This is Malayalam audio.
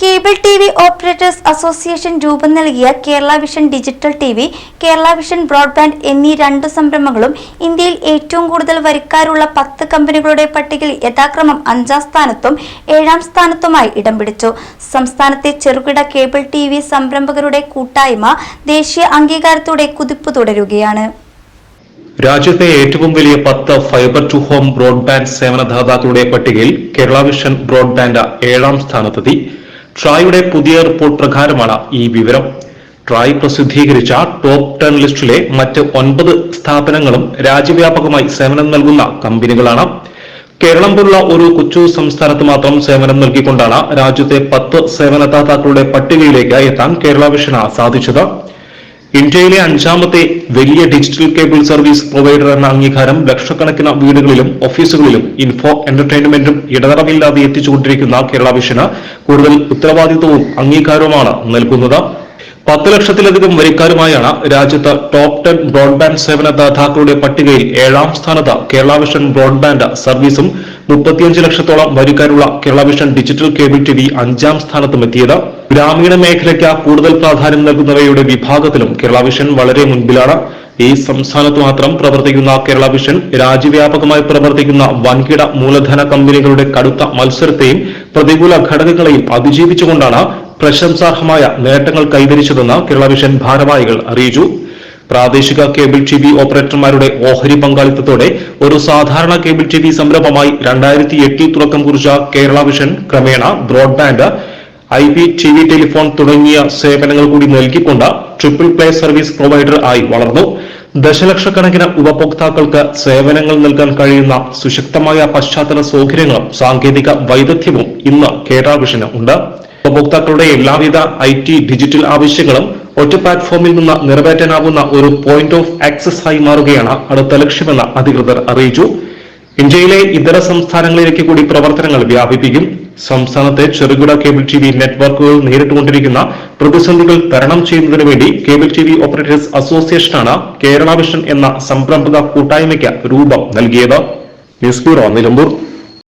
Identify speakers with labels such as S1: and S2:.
S1: Cable T V operators association രൂപം നൽകിയ Kerala vision digital T V Kerala vision broadband എന്നീ രണ്ട് സംരംഭങ്ങളും ഇന്ത്യയിൽ ഏറ്റവും കൂടുതൽ വരിക്കാരുള്ള പത്ത് കമ്പനികളുടെ പട്ടികയിൽ യഥാക്രമം അഞ്ചാം സ്ഥാനത്തും ഏഴാം സ്ഥാനത്തുമായി ഇടം പിടിച്ചു. സംസ്ഥാനത്തെ ചെറുകിട കേബിൾ ടി വി സംരംഭകരുടെ കൂട്ടായ്മ ദേശീയ അംഗീകാരത്തോടെ കുതിപ്പ് തുടരുകയാണ്.
S2: രാജ്യത്തെ ഏറ്റവും വലിയ പത്ത് ഫൈബർ ടു ഹോം ബ്രോഡ്ബാൻഡ് സേവനദാതാക്കളുടെ പട്ടികയിൽ കേരള വിഷൻ ബ്രോഡ്ബാൻഡ് ഏഴാം സ്ഥാനത്തെത്തി. ട്രായുടെ പുതിയ റിപ്പോർട്ട് പ്രകാരമാണ് ഈ വിവരം. ട്രായ് പ്രസിദ്ധീകരിച്ച ടോപ്പ് ടെൻ ലിസ്റ്റിലെ മറ്റ് ഒൻപത് സ്ഥാപനങ്ങളും രാജ്യവ്യാപകമായി സേവനം നൽകുന്ന കമ്പനികളാണ്. കേരളം പോലുള്ള ഒരു കൊച്ചു സംസ്ഥാനത്ത് മാത്രം സേവനം നൽകിക്കൊണ്ടാണ് രാജ്യത്തെ പത്ത് സേവനദാതാക്കളുടെ പട്ടികയിലേക്ക് എത്താൻ കേരള വിഷന് സാധിച്ചത്. ഇന്ത്യയിലെ അഞ്ചാമത്തെ വലിയ ഡിജിറ്റൽ കേബിൾ സർവീസ് പ്രൊവൈഡർ എന്ന അംഗീകാരം ലക്ഷക്കണക്കിന് വീടുകളിലും ഓഫീസുകളിലും ഇൻഫോ എന്റർടൈൻമെന്റും ഇടതടവില്ലാതെ എത്തിച്ചുകൊണ്ടിരിക്കുന്ന കേരള വിഷന് കൂടുതൽ ഉത്തരവാദിത്വവും അംഗീകാരവുമാണ് നൽകുന്നത്. പത്ത് ലക്ഷത്തിലധികം വരിക്കാരുമായാണ് രാജ്യത്ത് ടോപ്പ് ടെൻ ബ്രോഡ്ബാൻഡ് സേവന ദാതാക്കളുടെ പട്ടികയിൽ ഏഴാം സ്ഥാനത്ത് കേരള വിഷൻ ബ്രോഡ്ബാൻഡ് സർവീസും മുപ്പത്തിയഞ്ച് ലക്ഷത്തോളം വരിക്കാരുള്ള Kerala vision digital cable T V അഞ്ചാം സ്ഥാനത്തും എത്തിയത്. ഗ്രാമീണ മേഖലയ്ക്ക് കൂടുതൽ പ്രാധാന്യം നൽകുന്നവയുടെ വിഭാഗത്തിലും കേരള വിഷൻ വളരെ മുൻപിലാണ്. ഈ സംസ്ഥാനത്ത് മാത്രം പ്രവർത്തിക്കുന്ന കേരള വിഷൻ രാജ്യവ്യാപകമായി പ്രവർത്തിക്കുന്ന വൻകിട മൂലധന കമ്പനികളുടെ കടുത്ത മത്സരത്തെയും പ്രതികൂല ഘടകങ്ങളെയും അതിജീവിച്ചുകൊണ്ടാണ് പ്രശംസാർഹമായ നേട്ടങ്ങൾ കൈവരിച്ചതെന്ന് കേരള വിഷൻ ഭാരവാഹികൾ അറിയിച്ചു. പ്രാദേശിക കേബിൾ ടി വി ഓപ്പറേറ്റർമാരുടെ ഓഹരി പങ്കാളിത്തത്തോടെ ഒരു സാധാരണ കേബിൾ ടി വി സംരംഭമായി രണ്ടായിരത്തി എട്ടിൽ തുടക്കം കുറിച്ച കേരള വിഷൻ ക്രമേണ broadband I P T V telephone തുടങ്ങിയ സേവനങ്ങൾ കൂടി നൽകിക്കൊണ്ട് ട്രിപ്പിൾ പ്ലേ സർവീസ് പ്രൊവൈഡർ ആയി വളർന്നു. ദശലക്ഷക്കണക്കിന് ഉപഭോക്താക്കൾക്ക് സേവനങ്ങൾ നൽകാൻ കഴിയുന്ന സുശക്തമായ പശ്ചാത്തല സൗകര്യങ്ങളും സാങ്കേതിക വൈദഗ്ധ്യവും ഇന്ന് കേരള വിഷന് ഉണ്ട്. ഉപഭോക്താക്കളുടെ എല്ലാവിധ ഐ ടി ഡിജിറ്റൽ ആവശ്യങ്ങളും ഒറ്റ പ്ലാറ്റ്ഫോമിൽ നിന്ന് നിറവേറ്റാനാവുന്ന ഒരു പോയിന്റ് ഓഫ് ആക്സസ് ആയി മാറുകയാണ് അടുത്ത ലക്ഷ്യമെന്ന് അധികൃതർ അറിയിച്ചു. ഇന്ത്യയിലെ ഇതര സംസ്ഥാനങ്ങളിലേക്ക് കൂടി പ്രവർത്തനങ്ങൾ വ്യാപിപ്പിക്കും. സംസ്ഥാനത്തെ ചെറുകിട കേബിൾ ടി വി നെറ്റ്വർക്കുകൾ നേരിട്ടുകൊണ്ടിരിക്കുന്ന പ്രതിസന്ധികൾ തരണം ചെയ്യുന്നതിനു വേണ്ടി കേബിൾ ടി വി ഓപ്പറേറ്റേഴ്സ് അസോസിയേഷനാണ് കേരള വിഷൻ എന്ന സംരംഭക കൂട്ടായ്മയ്ക്ക് രൂപം നൽകിയത്. News bureau Nilambur.